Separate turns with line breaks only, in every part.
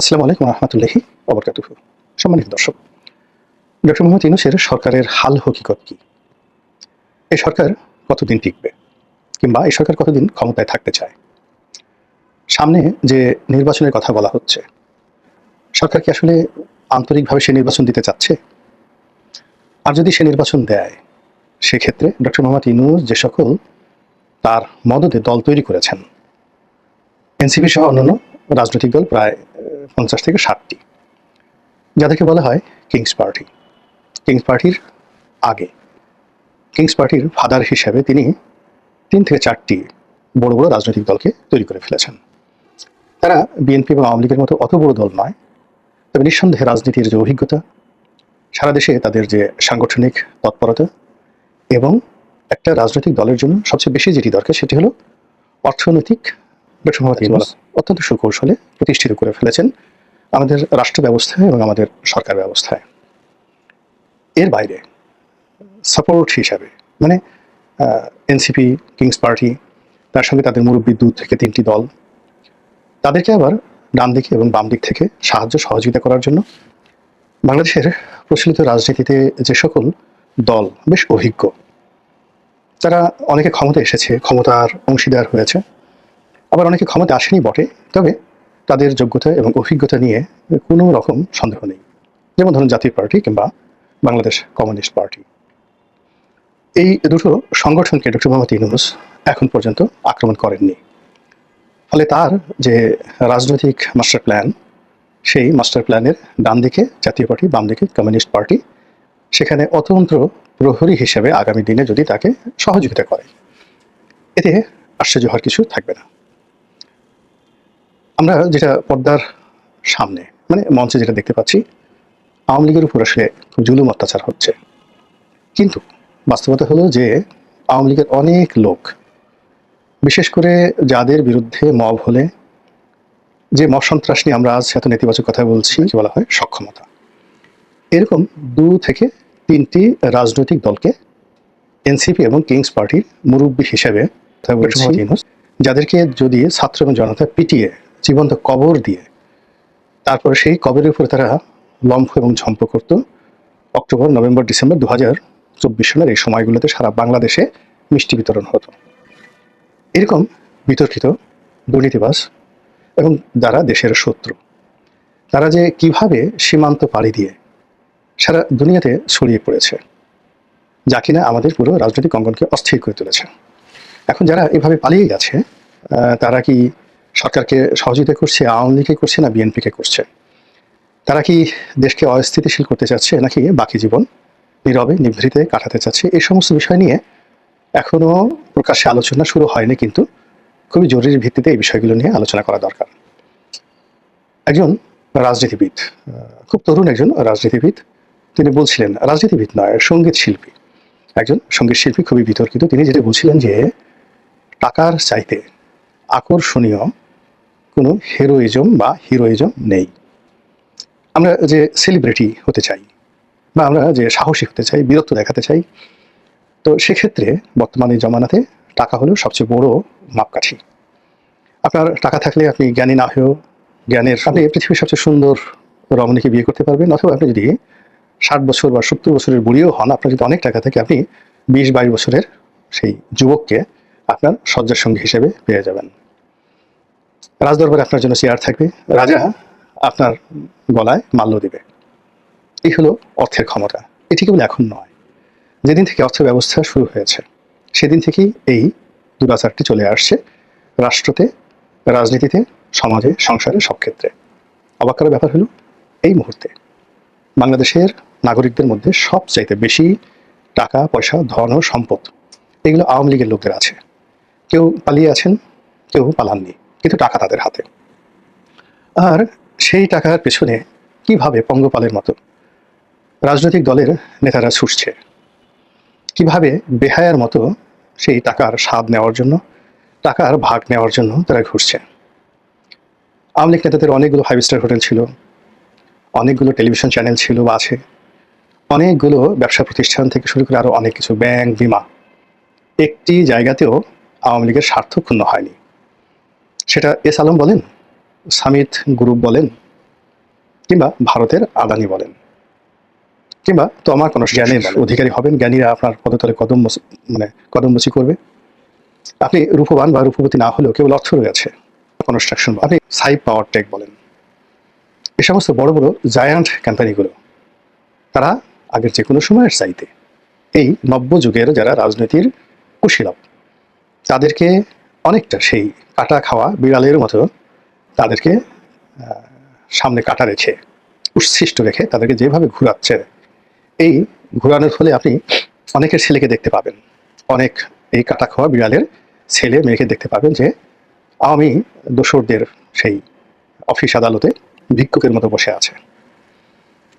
আসসালামু আলাইকুম রহমতুল্লাহি অবরকাতুহ সম্মানিত দর্শক, ডক্টর মোহাম্মদ ইউনুসের সরকারের হাল হকিকত কি? এই সরকার কতদিন টিকবে কিংবা এই সরকার কতদিন ক্ষমতায় থাকতে চায়? সামনে যে নির্বাচনের কথা বলা হচ্ছে, সরকার কি আসলে আন্তরিকভাবে সে নির্বাচন দিতে চাচ্ছে? আর যদি সে নির্বাচন দেয়, সেক্ষেত্রে ডক্টর মোহাম্মদ ইউনুস যে সকল তার মদতে দল তৈরি করেছেন, এনসিপি সহ অন্যান্য রাজনৈতিক দল প্রায় পঞ্চাশ থেকে ষাটটি, যাদেরকে বলা হয় কিংস পার্টি। কিংস পার্টির আগে, কিংস পার্টির ফাদার হিসেবে তিনি তিন থেকে চারটি বড় বড় রাজনৈতিক দলকে তৈরি করে ফেলেছেন। তারা বিএনপি এবং আওয়ামী লীগের মতো অত বড় দল নয়, তবে নিঃসন্দেহে রাজনীতির যে অভিজ্ঞতা, সারা দেশে তাদের যে সাংগঠনিক তৎপরতা এবং একটা রাজনৈতিক দলের জন্য সবচেয়ে বেশি যেটি দরকার সেটি হলো অর্থনৈতিক ডক্টর মোহাম্মদ ইউনূস অত্যন্ত সুকৌশলে প্রতিষ্ঠিত করে ফেলেছেন আমাদের রাষ্ট্র ব্যবস্থায় এবং আমাদের সরকার ব্যবস্থায়। এর বাইরে সাপোর্ট হিসাবে মানে এনসিপি কিংস পার্টি তার সঙ্গে তাদের মুরব্বী দু থেকে তিনটি দল তাদেরকে আবার ডান দিকে এবং বাম দিক থেকে সাহায্য সহযোগিতা করার জন্য বাংলাদেশের প্রচলিত রাজনীতিতে যে সকল দল বেশ অভিজ্ঞ তারা অনেকে ক্ষমতা এসেছে ক্ষমতার অংশীদার হয়েছে। আবার অনেকে ক্ষমতা আসেনি বটে, তবে তাদের যোগ্যতা এবং অভিজ্ঞতা নিয়ে কোনো রকম সন্দেহ নেই। যেমন ধরুন জাতীয় পার্টি কিংবা বাংলাদেশ কমিউনিস্ট পার্টি। এই দুটো সংগঠনকে ডক্টর মোহাম্মদ ইউনুস এখন পর্যন্ত আক্রমণ করেননি। ফলে তার যে রাজনৈতিক মাস্টার প্ল্যান, সেই মাস্টার প্ল্যানের ডান দিকে জাতীয় পার্টি, বাম দিকে কমিউনিস্ট পার্টি, সেখানে অতন্ত্র প্রহরী হিসেবে আগামী দিনে যদি তাকে সহযোগিতা করে, এতে আশ্চর্য হওয়ার কিছু থাকবে না। আমরা যেটা পর্দার সামনে মানে মঞ্চে যেটা দেখতে পাচ্ছি আওয়ামী লীগের উপর আসলে জুলুম অত্যাচার হচ্ছে। কিন্তু বাস্তবতা হলো যে আওয়ামী লীগের অনেক লোক বিশেষ করে যাদের বিরুদ্ধে মব হলে যে মব সন্ত্রাস নিয়ে আমরা আজ এত নেতিবাচক কথা বলছি বলা হয় সক্ষমতা। এরকম দু থেকে তিনটি রাজনৈতিক দলকে এনসিপি এবং কিংস পার্টির মুরব্বী হিসেবে যাদেরকে যদি ছাত্র এবং জনতা পিটিয়ে জীবন্ত কবর দিয়ে তারপরে সেই কবরের উপরে তারা লম্ফ এবং ঝম্প করত। অক্টোবর, নভেম্বর, ডিসেম্বর দু হাজার চব্বিশ সালের এই সময়গুলোতে সারা বাংলাদেশে মিষ্টি বিতরণ হতো। এরকম বিতর্কিত দুর্নীতিবাস এবং যারা দেশের শত্রু, তারা যে কীভাবে সীমান্ত পাড়ি দিয়ে সারা দুনিয়াতে ছড়িয়ে পড়েছে, যা কিনা আমাদের পুরো রাজনৈতিক অঙ্গনকে অস্থির করে তুলেছে। এখন যারা এভাবে পালিয়ে গেছে তারা কি সরকারকে সহযোগিতা করছে, আওয়ামী লীগকে করছে না বিএনপিকে করছে? তারা কি দেশকে অস্থিতিশীল করতে চাচ্ছে নাকি বাকি জীবন নীরবে, নিভৃতে কাটাতে চাচ্ছে? এই সমস্ত বিষয় নিয়ে এখনও প্রকাশ্যে আলোচনা শুরু হয়নি কিন্তু খুবই জরুরি ভিত্তিতে এই বিষয়গুলো নিয়ে আলোচনা করা দরকার। একজন রাজনীতিবিদ খুব তরুণ একজন রাজনীতিবিদ, তিনি বলছিলেন, রাজনীতিবিদ নয়, সংগীত শিল্পী। একজন সংগীত শিল্পী খুবই বিতর্কিত। তিনি যেটা বলছিলেন যে, টাকার চাইতে আকর্ষণীয় কোনো হিরোইজম বা হিরোইজম নেই। আমরা যে সেলিব্রিটি হতে চাই বা আমরা যে সাহসী হতে চাই, বীরত্ব দেখাতে চাই, তো সেক্ষেত্রে বর্তমানে জমানাতে টাকা হলো সবচেয়ে বড় মাপকাঠি। আপনার টাকা থাকলে আপনি জ্ঞানী না হয়েও জ্ঞানের আপনি পৃথিবীর সবচেয়ে সুন্দর রমণীকে বিয়ে করতে পারবেন, অথবা আপনি যদি ষাট বছর বা সত্তর বছরের বুড়িও হন, আপনার যদি অনেক টাকা থাকে, আপনি বিশ বাইশ বছরের সেই যুবককে আপনার শয্যার সঙ্গী হিসেবে পেয়ে যাবেন। রাজদরবারে আপনার জন্য চেয়ার থাকবে। রাজা আপনার গলায় মাল্য দিবে। এই হলো অর্থের ক্ষমতা। এটি কেবল এখন নয়। যেদিন থেকে অর্থ ব্যবস্থা শুরু হয়েছে সেদিন থেকেই এই দুরাচারটি চলে আসছে রাষ্ট্রতে রাজনীতিতে সমাজে সংসারে সব ক্ষেত্রে। অবাক করার ব্যাপার হলো এই মুহূর্তে বাংলাদেশের নাগরিকদের মধ্যে সবচাইতে বেশি টাকা পয়সা ধন ও সম্পদ এগুলো আওয়ামী লীগের লোকদের আছে। কেউ পালিয়ে আছেন কেউ পালাননি। কিন্তু টাকা তাদের হাতে। আর সেই টাকার পেছনে কীভাবে পঙ্গপালের মতো রাজনৈতিক দলের নেতারা ছুটছে? কীভাবে বেহায়ার মতো সেই টাকার স্বাদ নেওয়ার জন্য, টাকার ভাগ নেওয়ার জন্য তারা ঘুরছে? আওয়ামী লীগ নেতাদের অনেকগুলো ফাইভ স্টার হোটেল ছিল, অনেকগুলো টেলিভিশন চ্যানেল ছিল বা আছে। অনেকগুলো ব্যবসা প্রতিষ্ঠান থেকে শুরু করে আরও অনেক কিছু ব্যাংক, বিমা। একটি জায়গাতেও আওয়ামী লীগের স্বার্থ ক্ষুণ্ণ হয়নি। সেটা এস আলম বলেন সামিত গ্রুপ বলেন কিংবা ভারতের আদানি বলেন। কিংবা তো আমার কোনো জ্ঞানের অধিকারী হবেন জ্ঞানীরা আপনার পদতলে কদম মানে কদমবসি করবে। আপনি রূপবান বা রূপবতী না হলেও কেবল অর্থ রয়েছে কনস্ট্রাকশন আপনি সাইপ পাওয়ার টেক বলেন। এ সমস্ত বড় বড় জায়ান্ট কোম্পানিগুলো তারা আগের যে কোনো সময়ের চাইতে এই নব্য যুগের যারা রাজনীতির কুশীলব তাদেরকে অনেকটা সেই কাটা খাওয়া বিড়ালের মতো তাদেরকে সামনে কাটা রেখে, উচ্ছিষ্ট রেখে তাদেরকে যেভাবে ঘুরাচ্ছে, এই ঘুরানোর ফলে আপনি অনেকের ছেলেকে দেখতে পাবেন। অনেক এই কাটা খাওয়া বিড়ালের ছেলে মেয়েকে দেখতে পাবেন যে আওয়ামী দোসরদের সেই অফিস আদালতে ভিক্ষুকের মতো বসে আছে।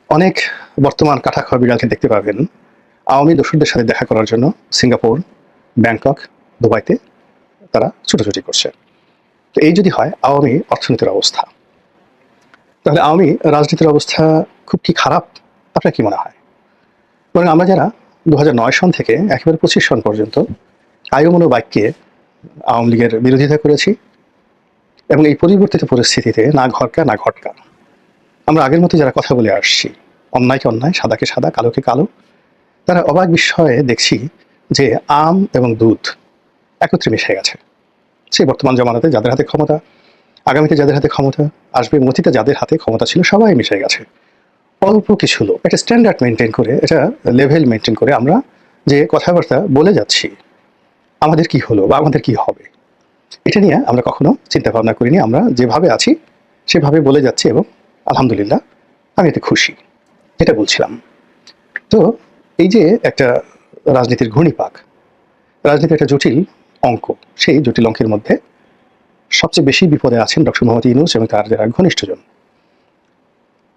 অনেক বর্তমান কাটা খাওয়া বিড়ালকে দেখতে পাবেন। আওয়ামী দোসরদের সাথে দেখা করার জন্য সিঙ্গাপুর, ব্যাংকক, দুবাইতে তারা ছুটোছুটি করছে। তো এই যদি হয়, আওয়ামী অর্থনীতির অবস্থা। তাহলে আওয়ামী রাজনীতির অবস্থা খুব কি খারাপ? আপনার কি মনে হয়? বরং আমরা যারা দু সন থেকে একেবারে পঁচিশ সন পর্যন্ত আয়মন বাক্যে আওয়ামী লীগের বিরোধিতা করেছি এবং এই পরিবর্তিত পরিস্থিতিতে না ঘরকা, না ঘটকা। আমরা আগের মতো যারা কথা বলে আসছি, অন্যায়কে অন্যায়, সাদাকে সাদা, কালোকে কালো, তারা অবাক বিস্ময়ে দেখছি যে আম এবং দুধ একত্রে মিশে গেছে। সেই বর্তমান জমানাতে যাদের হাতে ক্ষমতা, আগামীতে যাদের হাতে ক্ষমতা আসবে মতিতে যাদের হাতে ক্ষমতা ছিল, সবাই মিশে গেছে। অল্প কিছু লোক, একটা স্ট্যান্ডার্ড মেনটেন করে এটা লেভেল মেনটেন করে আমরা যে কথাবার্তা বলে যাচ্ছি, আমাদের কি হলো বা আমাদের কি হবে, এটা নিয়ে আমরা কখনো চিন্তা ভাবনা করিনি। আমরা যেভাবে আছি, সেভাবে বলে যাচ্ছি এবং আলহামদুলিল্লাহ আমি এতে খুশি, এটা বলছিলাম। তো এই যে একটা রাজনীতির ঘূর্ণিপাক, রাজনীতি একটা জটিল অঙ্ক। সেই জটিল অঙ্কের মধ্যে সবচেয়ে বেশি বিপদে আছেন ডক্টর মোহাম্মদ ইউনুস এবং তার যারা ঘনিষ্ঠজন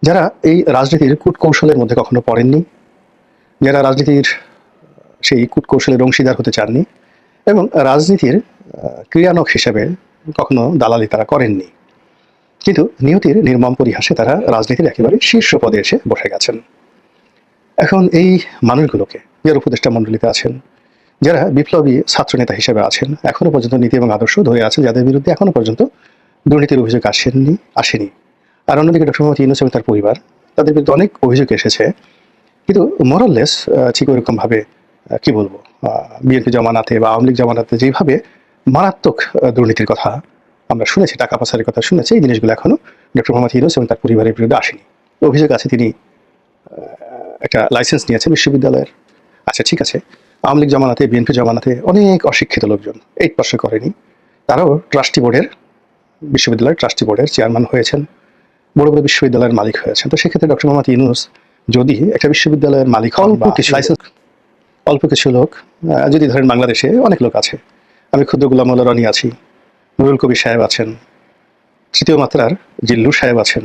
যারা এই রাজনীতির কূটকৌশলের মধ্যে কখনো পড়েননি যারা রাজনীতির সেই কূটকৌশলের অংশীদার হতে চাননি এবং রাজনীতির আহ, ক্রিয়ানক হিসেবে কখনো দালালি তারা করেননি। কিন্তু নিয়তির নির্মম পরিহাসে তারা রাজনীতির একেবারে শীর্ষ পদে এসে বসে গেছেন। এখন এই মানুষগুলোকে যারা উপদেষ্টা মণ্ডলীতে আছেন যারা বিপ্লবী ছাত্রনেতা হিসেবে আছেন, এখনও পর্যন্ত নীতি এবং আদর্শ ধরে আছেন যাদের বিরুদ্ধে এখনও পর্যন্ত দুর্নীতির অভিযোগ আসেননি, আসেনি। আর অন্যদিকে ডক্টর মোহাম্মদ ইউনুস এবং তার পরিবার, তাদের বিরুদ্ধে অনেক অভিযোগ এসেছে। কিন্তু মরললেস ঠিক ওইরকমভাবে কি বলব বিএনপি জমানাতে বা আওয়ামী লীগ জমানাতে যেভাবে মারাত্মক দুর্নীতির কথা আমরা শুনেছি, টাকা পাচারের কথা শুনেছি, এই জিনিসগুলো এখনও ডক্টর মোহাম্মদ ইউনুস এবং তার পরিবারের বিরুদ্ধে আসেনি। অভিযোগ আছে তিনি একটা লাইসেন্স নিয়েছেন বিশ্ববিদ্যালয়ের। আচ্ছা ঠিক আছে। আওয়ামী লীগ জমানাতে বিএনপি জমানাতে অনেক অশিক্ষিত লোকজন এইট পাশে করেনি। তারাও ট্রাস্টি বোর্ডের বিশ্ববিদ্যালয়ের ট্রাস্টি বোর্ডের চেয়ারম্যান হয়েছেন বড় বড় বিশ্ববিদ্যালয়ের মালিক হয়েছেন। তো সেক্ষেত্রে ডক্টর মোহাম্মদ ইউনুস যদি একটা বিশ্ববিদ্যালয়ের মালিক হন বা
কিছু
লাইসেন্স অল্প কিছু লোক যদি ধরেন বাংলাদেশে অনেক লোক আছে। আমি ক্ষুদ্র গুলাম রনি আছি নুরুল কবির সাহেব আছেন তৃতীয় মাত্রার জিল্লু সাহেব আছেন।